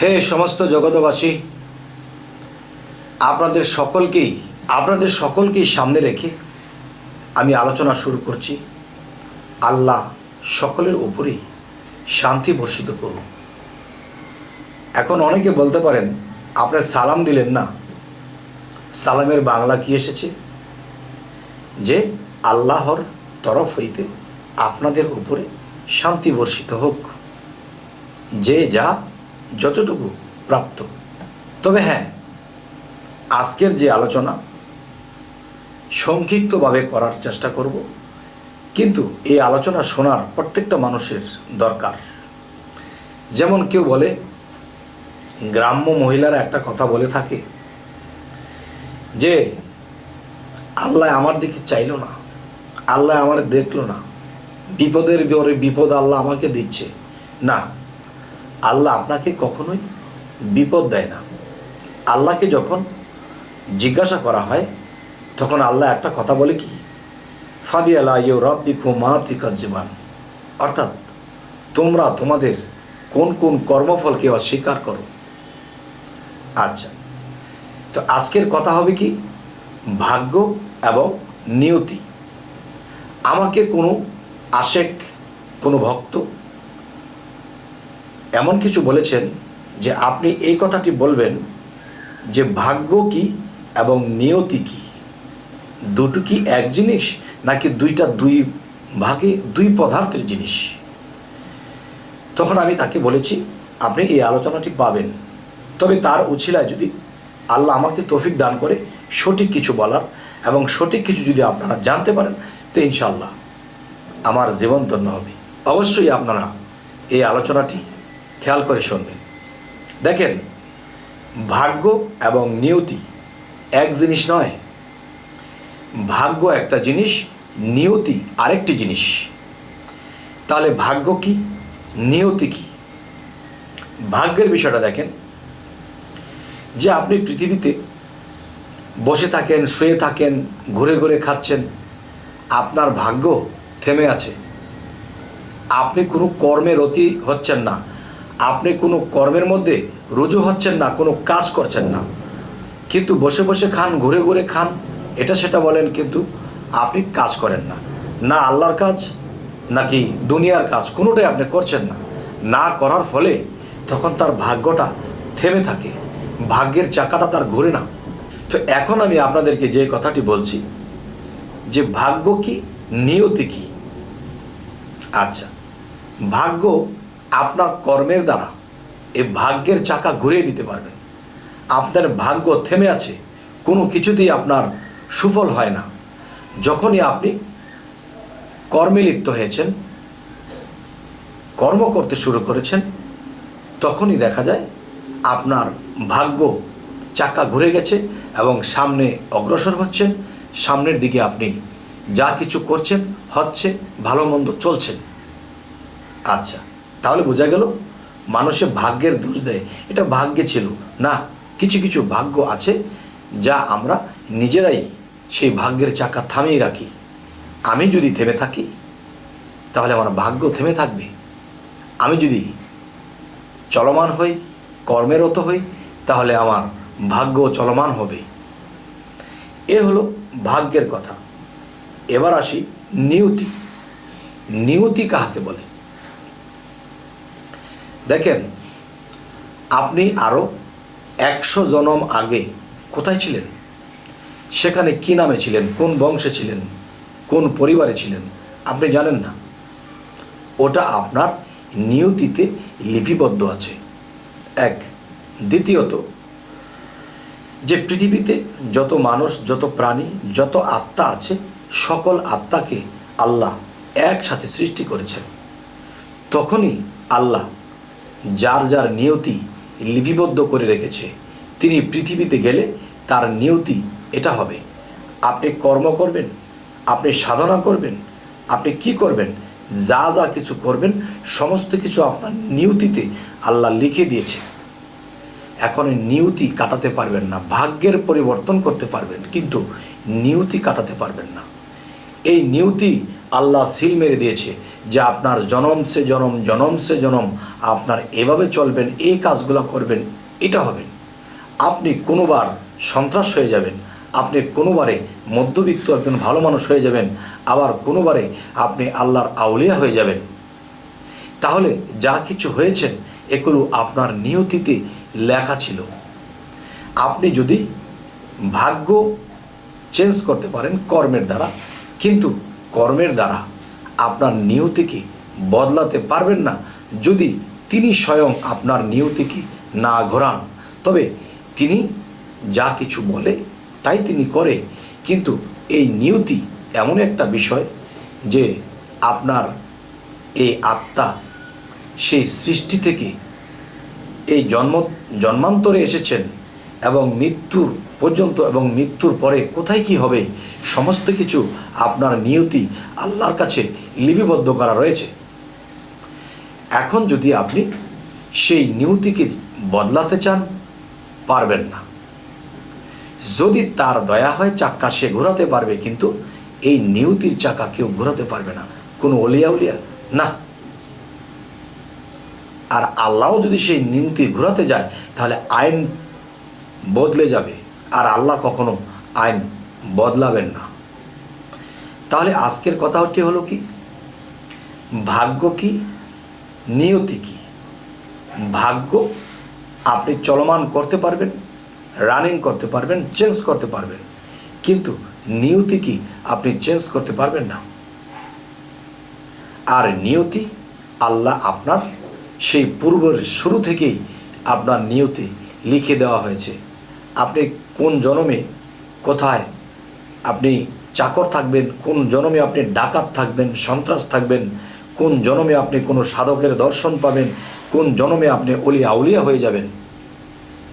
হে সমস্ত জগতবাসী আপনাদের সকলকেই আপনাদের সকলকেই সামনে রেখে আমি আলোচনা শুরু করছি। আল্লাহ সকলের উপরেই শান্তি বর্ষিত করুন। এখন অনেকে বলতে পারেন আপনি সালাম দিলেন না। সালামের বাংলা কি এসেছে? যে আল্লাহর তরফ হইতে আপনাদের উপরে শান্তি বর্ষিত হোক। যে যা যতটুকু প্রাপ্ত। তবে হ্যাঁ আজকের যে আলোচনা, সংক্ষিপ্তভাবে করার চেষ্টা করব। কিন্তু এই আলোচনা শোনার প্রত্যেকটা মানুষের দরকার। যেমন কেউ বলে, গ্রাম্য মহিলারা একটা কথা বলে থাকে যে, আল্লাহ আমার দিকে চাইলো না, আল্লাহ আমার দেখল না, বিপদের বিপদ আল্লাহ আমাকে দিচ্ছে। না আল্লাহ আপনাকে কখনোই বিপদ দেয় না। আল্লাহকে যখন জিজ্ঞাসা করা হয়, তখন আল্লাহ একটা কথা বলে কি? ফাবি আল্লাহ ইউ রব্বি খুমাতিকা জীবান। অর্থাৎ তোমরা তোমাদের কোন কোন কর্মফলকে অস্বীকার করো। আচ্ছা তো আজকের কথা হবে কি? ভাগ্য এবং নিয়তি। আমাকে কোনো আশেক, কোনো ভক্ত এমন কিছু বলেছেন যে আপনি এই কথাটি বলবেন যে ভাগ্য কি এবং নিয়তি কি? দুটো কি এক জিনিস নাকি দুইটা দুই ভাগে দুই পদার্থের জিনিস? তখন আমি তাকে বলেছি, আপনি এই আলোচনাটি পাবেন। তবে তার উছিলায় যদি আল্লাহ আমাকে তৌফিক দান করে, সঠিক কিছু বলার এবং সঠিক কিছু যদি আপনারা জানতে পারেন, তো ইনশাল্লাহ আমার জীবন ধন্য হবে। অবশ্যই আপনারা এই আলোচনাটি খেয়াল করে শুনবেন দেখেন, ভাগ্য এবং নিয়তি এক জিনিস নয়। ভাগ্য একটা জিনিস, নিয়তি আরেকটি জিনিস। তাহলে ভাগ্য কি, নিয়তি কি? ভাগ্যের বিষয়টা দেখেন, যে আপনি পৃথিবীতে বসে থাকেন, শুয়ে থাকেন, ঘুরে ঘুরে খাচ্ছেন, আপনার ভাগ্য থেমে আছে। আপনি কোনো কর্মের অতি হচ্ছেন না। আপনি কোনো কর্মের মধ্যে রুজু হচ্ছেন না, কোনো কাজ করছেন না। কিন্তু বসে বসে খান, ঘুরে ঘুরে খান, এটা সেটা বলেন কিন্তু আপনি কাজ করেন না। না আল্লাহর কাজ, নাকি দুনিয়ার কাজ, কোনোটাই আপনি করছেন না। না করার ফলে তখন তার ভাগ্যটা থেমে থাকে, ভাগ্যের চাকাটা তার ঘুরে না। তো এখন আমি আপনাদেরকে যে কথাটি বলছি, যে ভাগ্য কি, নিয়তি কি? আচ্ছা ভাগ্য আপনার কর্মের দ্বারা এই ভাগ্যের চাকা ঘুরিয়ে দিতে পারবেন আপনার ভাগ্য থেমে আছে, কোনো কিছুতেই আপনার সুফল হয় না। যখনই আপনি কর্মে লিপ্ত হয়েছেন, কর্ম করতে শুরু করেছেন, তখনই দেখা যায় আপনার ভাগ্য চাকা ঘুরে গেছে এবং সামনে অগ্রসর হচ্ছেন, সামনের দিকে আপনি যা কিছু করছেন, হচ্ছে, ভালো মন্দ চলছেন আচ্ছা। তাহলে বোঝা গেল মানুষে ভাগ্যের দোষ দেয়। এটা ভাগ্যে ছিল। না, কিছু কিছু ভাগ্য আছে যা আমরা নিজেরাই সেই ভাগ্যের চাকা থামিয়ে রাখি। আমি যদি থেমে থাকি, তাহলে আমার ভাগ্য থেমে থাকবে। আমি যদি চলমান হই, কর্মেরত হই, তাহলে আমার ভাগ্য চলমান হবে। এ হলো ভাগ্যের কথা। এবার আসি নিয়তি। নিয়তি কাহাকে বলে? দেখেন, আপনি আরও একশো জনম আগে কোথায় ছিলেন? সেখানে কি নামে ছিলেন? কোন বংশে ছিলেন? কোন পরিবারে ছিলেন? আপনি জানেন না। ওটা আপনার নিয়তিতে লিপিবদ্ধ আছে। এক। দ্বিতীয়ত, যে পৃথিবীতে যত মানুষ, যত প্রাণী, যত আত্মা আছে, সকল আত্মাকে আল্লাহ একসাথে সৃষ্টি করেছেন। তখনই আল্লাহ যার যার নিয়তি লিপিবদ্ধ করে রেখেছে, তিনি পৃথিবীতে গেলে তার নিয়তি এটা হবে। আপনি কর্ম করবেন, আপনি সাধনা করবেন, আপনি কি করবেন, যা যা কিছু করবেন, সমস্ত কিছু আপনার নিয়তিতে আল্লাহ লিখে দিয়েছে। এখন নিয়তি কাটাতে পারবেন না, ভাগ্যের পরিবর্তন করতে পারবেন, কিন্তু নিয়তি কাটাতে পারবেন না। এই নিয়তি আল্লাহ সিল মেরে দিয়েছে যে আপনার জনম সে জনম জনম সে জনম, আপনার এভাবে চলবেন এই কাজগুলো করবেন, এটা হবেন আপনি কোনোবার সন্ত্রাস হয়ে যাবেন, আপনি কোনোবারে মধ্যবিত্ত একজন ভালো মানুষ হয়ে যাবেন, আবার কোনোবারে আপনি আল্লাহর আউলিয়া হয়ে যাবেন। তাহলে যা কিছু হয়েছেন এগুলো আপনার নিয়তিতে লেখা ছিল। আপনি যদি ভাগ্য চেঞ্জ করতে পারেন কর্মের দ্বারা, কিন্তু কর্মের দ্বারা আপনার নিয়তিকে বদলাতে পারবেন না। যদি তিনি স্বয়ং আপনার নিয়তিকে না ঘোরান, তবে তিনি যা কিছু বলে তাই তিনি করে। কিন্তু এই নিয়তি এমন একটা বিষয় যে আপনার এই আত্মা সেই সৃষ্টি থেকে এই জন্ম, জন্মান্তরে এসেছেন। এবং মৃত্যুর পর্যন্ত এবং মৃত্যুর পরে কোথায় কি হবে, সমস্ত কিছু আপনার নিয়তি আল্লাহর কাছে লিপিবদ্ধ করা রয়েছে। এখন যদি আপনি সেই নিয়তিকে বদলাতে চান, পারবেন না। যদি তার দয়া হয়, চাক্কা সে ঘোরাতে পারবে, কিন্তু এই নিয়তির চাকা কেউ ঘোরাতে পারবে না। কোনো অলিয়া উলিয়া? না। আর আল্লাহও যদি সেই নিয়তি ঘোরাতে যায়, তাহলে আইন বদলে যাবে। আর আল্লাহ কখনো আইন বদলাবেন না। তাহলে আজকের কথাটি হলো কি? ভাগ্য কি? নিয়তি কি? ভাগ্য আপনি চলমান করতে পারবেন, রানিং করতে পারবেন, চেঞ্জ করতে পারবেন। কিন্তু নিয়তি কি আপনি চেঞ্জ করতে পারবেন না? আর নিয়তি আল্লাহ আপনার সেই পূর্বের শুরু থেকেই আপনার নিয়তি লিখে দেওয়া হয়েছে। আপনি কোন জনমে কোথায়, আপনি চাকর থাকবেন, কোন জনমে আপনি ডাকাত থাকবেন, সন্ত্রাস থাকবেন, কোন জনমে আপনি কোনো সাধকের দর্শন পাবেন, কোন জনমে আপনি অলি আউলিয়া হয়ে যাবেন,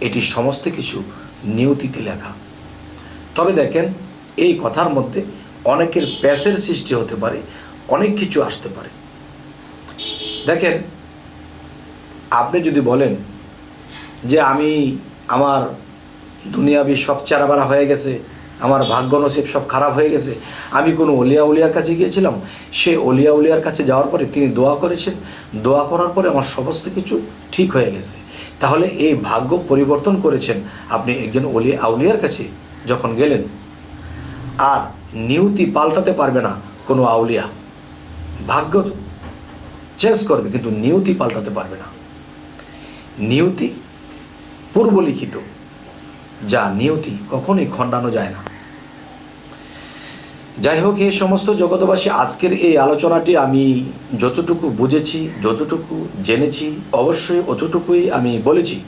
এটি সমস্ত কিছু নিয়তিতে লেখা। তবে দেখেন, এই কথার মধ্যে অনেকের প্যাসের সৃষ্টি হতে পারে, অনেক কিছু আসতে পারে। দেখেন, আপনি যদি বলেন যে আমি আমার দুনিয়াবি সব চারাবারা হয়ে গেছে, আমার ভাগ্য নসিব সব খারাপ হয়ে গেছে। আমি কোনো অলিয়া উলিয়ার কাছে গিয়েছিলাম, সে অলিয়া উলিয়ার কাছে যাওয়ার পরে তিনি দোয়া করেছেন। দোয়া করার পরে আমার সমস্ত কিছু ঠিক হয়ে গেছে। তাহলে এই ভাগ্য পরিবর্তন করেছেন আপনি একজন অলিয়া আউলিয়ার কাছে যখন গেলেন। আর নিয়তি পাল্টাতে পারবে না কোনো আউলিয়া। ভাগ্য চেঞ্জ করবে, কিন্তু নিয়তি পাল্টাতে পারবে না। নিয়তি পূর্বলিখিত। যা নিয়তি কখনোই খণ্ডানো যায় না। যাই হোক, এই সমস্ত জগতবাসী আজকের এই আলোচনাটি আমি যতটুকু বুঝেছি, যতটুকু জেনেছি, অবশ্যই অতটুকুই আমি বলেছি।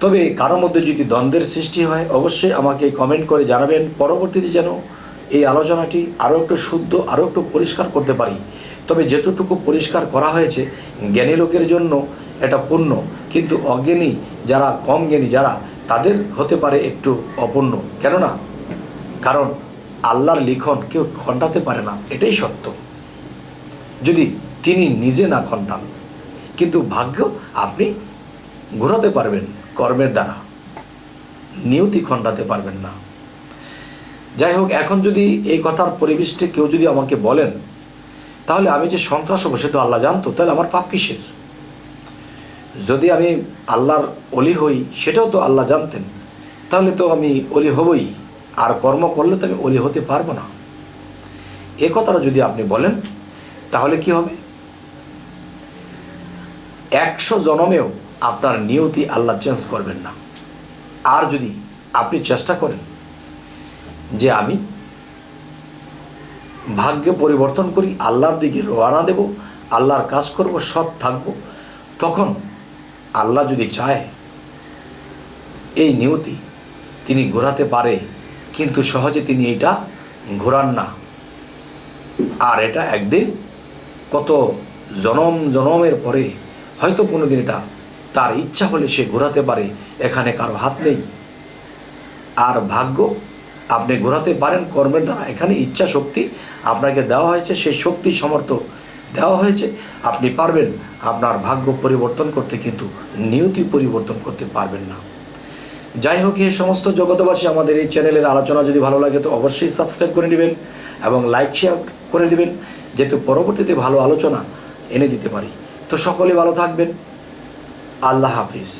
তবে কারোর মধ্যে যদি দ্বন্দ্বের সৃষ্টি হয়, অবশ্যই আমাকে কমেন্ট করে জানাবেন। পরবর্তীতে যেন এই আলোচনাটি আরও একটু শুদ্ধ, আরও একটু পরিষ্কার করতে পারি। তবে যেতটুকু পরিষ্কার করা হয়েছে, জ্ঞানী লোকের জন্য এটা পূর্ণ। কিন্তু অজ্ঞানী, যারা কম জ্ঞানী, যারা তাদের হতে পারে একটু অপূর্ণ। কেননা, কারণ আল্লাহর লিখন কেউ খণ্ডাতে পারে না, এটাই সত্য। যদি তিনি নিজে না খণ্ডান, কিন্তু ভাগ্য আপনি ঘোরাতে পারবেন কর্মের দ্বারা। নিয়তি খণ্ডাতে পারবেন না। যাই হোক, এখন যদি এই কথার পরিবেশটি কেউ যদি আমাকে বলেন, তাহলে আমি যে সন্ত্রাস হব সে তো আল্লাহ জানতো, তাহলে আমার পাপ কিসের? যদি আমি আল্লাহর অলি হই, সেটাও তো আল্লাহ জানতেন। তাহলে তো আমি অলি হবই। আর কর্ম করলে তো আমি অলি হতে পারব না। এ কথাটা যদি আপনি বলেন, তাহলে কি হবে? একশো জনমেও আপনার নিয়তি আল্লাহ চেঞ্জ করবেন না। আর যদি আপনি চেষ্টা করেন যে আমি ভাগ্য পরিবর্তন করি, আল্লাহর দিকে রওনা দেব, আল্লাহর কাজ করব, সৎ থাকব, তখন আল্লাহ যদি চায়, এই নিয়তি তিনি ঘোরাতে পারে, কিন্তু সহজে তিনি এটা ঘোরান না। আর এটা একদিন কত জনম জনমের পরে, হয়তো কোনো দিন এটা তার ইচ্ছা হলে সে ঘোরাতে পারে, এখানে কারও হাত নেই। আর ভাগ্য, আপনি ঘোরাতে পারেন কর্মের দ্বারা, এখানে ইচ্ছা শক্তি আপনাকে দেওয়া হয়েছে সেই শক্তি সমর্থ দেওয়া হয়েছে, আপনি পারবেন আপনার ভাগ্য পরিবর্তন করতে কিন্তু নিয়তি পরিবর্তন করতে পারবেন না। যাই হোক, এই সমস্ত জগতবাসী আমাদের এই চ্যানেলের আলোচনা যদি ভালো লাগে তো অবশ্যই সাবস্ক্রাইব করে নেবেন এবং লাইক, শেয়ার করে দেবেন, যেহেতু পরবর্তীতে ভালো আলোচনা এনে দিতে পারি। তো সকলে ভালো থাকবেন। আল্লাহ হাফিজ।